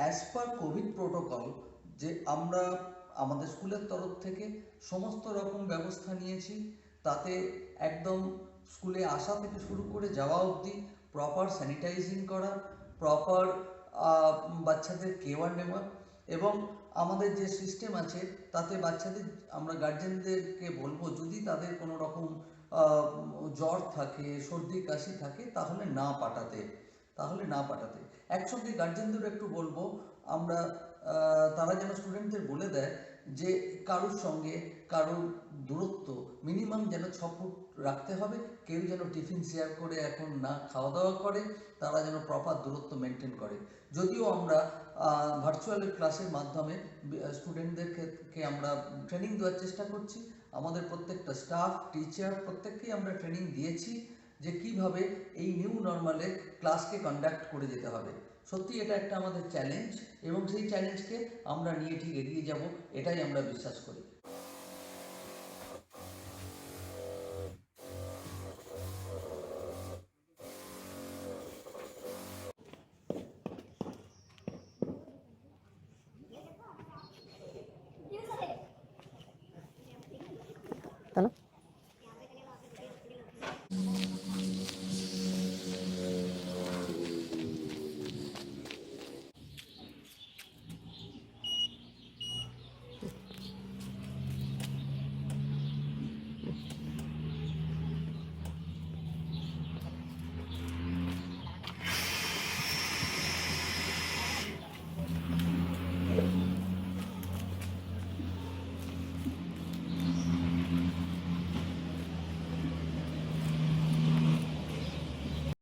As per Covid protocol যে আমরা আমাদের স্কুলের তরফ থেকে সমস্ত রকম ব্যবস্থা নিয়েছি, তাতে একদম স্কুলে আসা থেকে শুরু করে যাওয়া অবধি প্রপার স্যানিটাইজিং করা প্রপার বাচ্চাদের কেয়ার নেওয়া এবং আমাদের যে সিস্টেম আছে, তাতে বাচ্চাদের, আমরা গার্জেনদেরকে বলব যদি তাদের কোনো রকম জ্বর থাকে, সর্দি, কাশি থাকে, তাহলে না পাঠাতে। তাহলে না পাঠাতে। একসঙ্গে গার্জেনদের একটু বলব, আমরা তারা যেন স্টুডেন্টদের বলে দেয় যে কারোর সঙ্গে কারোর দূরত্ব মিনিমাম যেন ছ ফুট রাখতে হবে, কেউ যেন টিফিন শেয়ার করে এখন না খাওয়া দাওয়া করে, তারা যেন প্রপার দূরত্ব মেনটেন করে। যদিও আমরা ভার্চুয়াল ক্লাসের মাধ্যমে স্টুডেন্টদেরকে আমরা ট্রেনিং দেওয়ার চেষ্টা করছি, আমাদের প্রত্যেকটা স্টাফ টিচার প্রত্যেককেই আমরা ট্রেনিং দিয়েছি। যে কীভাবে এই নিউ নর্মালে ক্লাসকে কন্ডাক্ট করে যেতে হবে। সত্যি এটা একটা আমাদের চ্যালেঞ্জ এবং সেই চ্যালেঞ্জকে আমরা নিয়ে ঠিক এগিয়ে যাব এটাই আমরা বিশ্বাস করি। তাহলে?